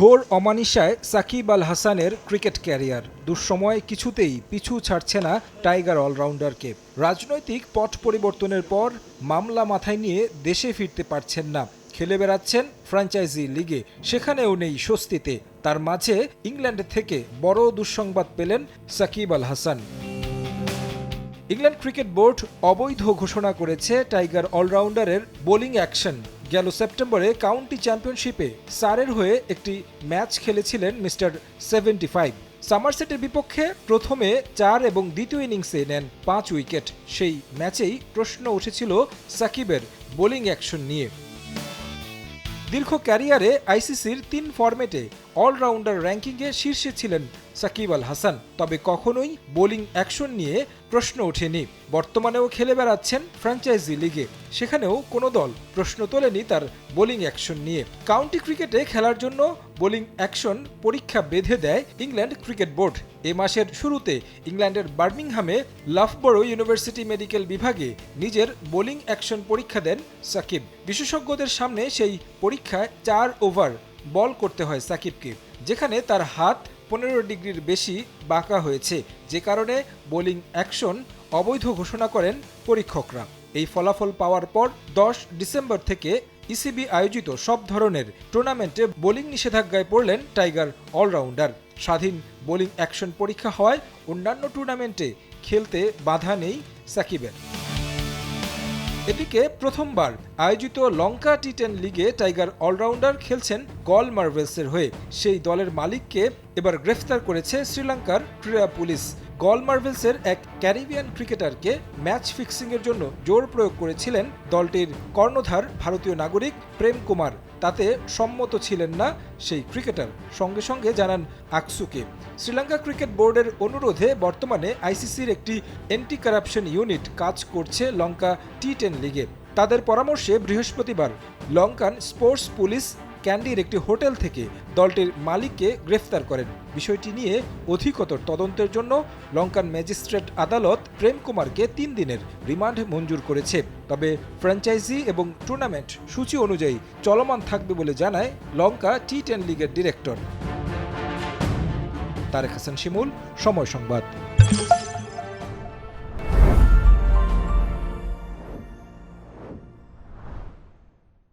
ঘোর অমানিসায় সাকিব আল হাসানের cricket career. দুঃসময় কিছুতেই পিছু ছাড়ছে না টাইগার অলরাউন্ডারকে। রাজনৈতিক পট পরিবর্তনের পর মামলা মাথায় নিয়ে দেশে ফিরতে পারছেন না। খেলে বেড়াচ্ছেন ফ্র্যাঞ্চাইজি লিগে, সেখানেও নেই স্বস্তিতে। তার মাঝে ইংল্যান্ড থেকে বড় দুঃসংবাদ পেলেন Shakib Al Hasan. England cricket board অবৈধ ঘোষণা করেছে টাইগার অলরাউন্ডারের বোলিং অ্যাকশন। গেল সেপ্টেম্বরে কাউন্টি চ্যাম্পিয়নশিপে সারের হয়ে একটি ম্যাচ খেলেছিলেন মিস্টার সেভেন্টি ফাইভ। সামারসেটের বিপক্ষে প্রথমে চার এবং দ্বিতীয় ইনিংসে নেন পাঁচ উইকেট। সেই ম্যাচেই প্রশ্ন উঠেছিল সাকিবের বোলিং অ্যাকশন নিয়ে। দীর্ঘ ক্যারিয়ারে আইসিসির তিন ফরম্যাটে অলরাউন্ডার র্যাঙ্কিংয়ে শীর্ষে ছিলেন সাকিব আল হাসান। তবে কখনোই বোলিং অ্যাকশন নিয়ে প্রশ্ন ওঠেনি। বর্তমানেও খেলে বেড়াচ্ছেন ফ্র্যাঞ্চাইজি লিগে। সেখানেও কোনো দল প্রশ্ন তোলেনি তার বোলিং অ্যাকশন নিয়ে। কাউন্টি ক্রিকেটে খেলার জন্য বোলিং অ্যাকশন পরীক্ষা বেঁধে দেয় ইংল্যান্ড ক্রিকেট বোর্ড। এ মাসের শুরুতে ইংল্যান্ডের বার্মিংহামে লাফবরো ইউনিভার্সিটি মেডিকেল বিভাগে নিজের বোলিং অ্যাকশন পরীক্ষা দেন সাকিব। বিশেষজ্ঞদের সামনে সেই পরীক্ষায় চার ওভার বল করতে হয় সাকিবকে, যেখানে তার হাত পনেরো ডিগ্রির বেশি বাঁকা হয়েছে। যে কারণে বোলিং অ্যাকশন অবৈধ ঘোষণা করেন পরীক্ষকরা। এই ফলাফল পাওয়ার পর দশ ডিসেম্বর থেকে ইসিবি আয়োজিত সব ধরনের টুর্নামেন্টে বোলিং নিষেধাজ্ঞায় পড়লেন টাইগার অলরাউন্ডার। স্বাধীন বোলিং অ্যাকশন পরীক্ষা হওয়ায় অন্যান্য টুর্নামেন্টে খেলতে বাধা নেই সাকিবের। এদিকে প্রথমবার আয়োজিত লঙ্কা টি টেন লিগে টাইগার অলরাউন্ডার খেলছেন গল মার্ভেলসের হয়ে। সেই দলের মালিককে এবার গ্রেফতার করেছে শ্রীলঙ্কার ক্রীড়া পুলিশ। গল মার্ভেলসের এক ক্যারিবিয়ান ক্রিকেটারকে ম্যাচ ফিক্সিংয়ের জন্য জোর প্রয়োগ করেছিলেন দলটির কর্ণধার ভারতীয় নাগরিক প্রেম কুমার। তাতে সম্মত ছিলেন না সেই ক্রিকেটার। সঙ্গে সঙ্গে জানান আকসুকে। শ্রীলঙ্কা ক্রিকেট বোর্ডের অনুরোধে বর্তমানে আইসিসির একটি অ্যান্টি কারাপশন ইউনিট কাজ করছে লঙ্কা টি টেন লিগে। তাদের পরামর্শে বৃহস্পতিবার লঙ্কান স্পোর্টস পুলিশ ক্যান্ডির একটি হোটেল থেকে দলটির মালিককে গ্রেফতার করেন। বিষয়টি নিয়ে অধিকতর তদন্তের জন্য লঙ্কান ম্যাজিস্ট্রেট আদালত প্রেম কুমারকে তিন দিনের রিমান্ড মঞ্জুর করেছে। তবে ফ্র্যাঞ্চাইজি এবং টুর্নামেন্ট সূচি অনুযায়ী চলমান থাকবে বলে জানায় লঙ্কা টি টেন লিগের ডিরেক্টর। তারেক হাসান শিমুল, সময় সংবাদ।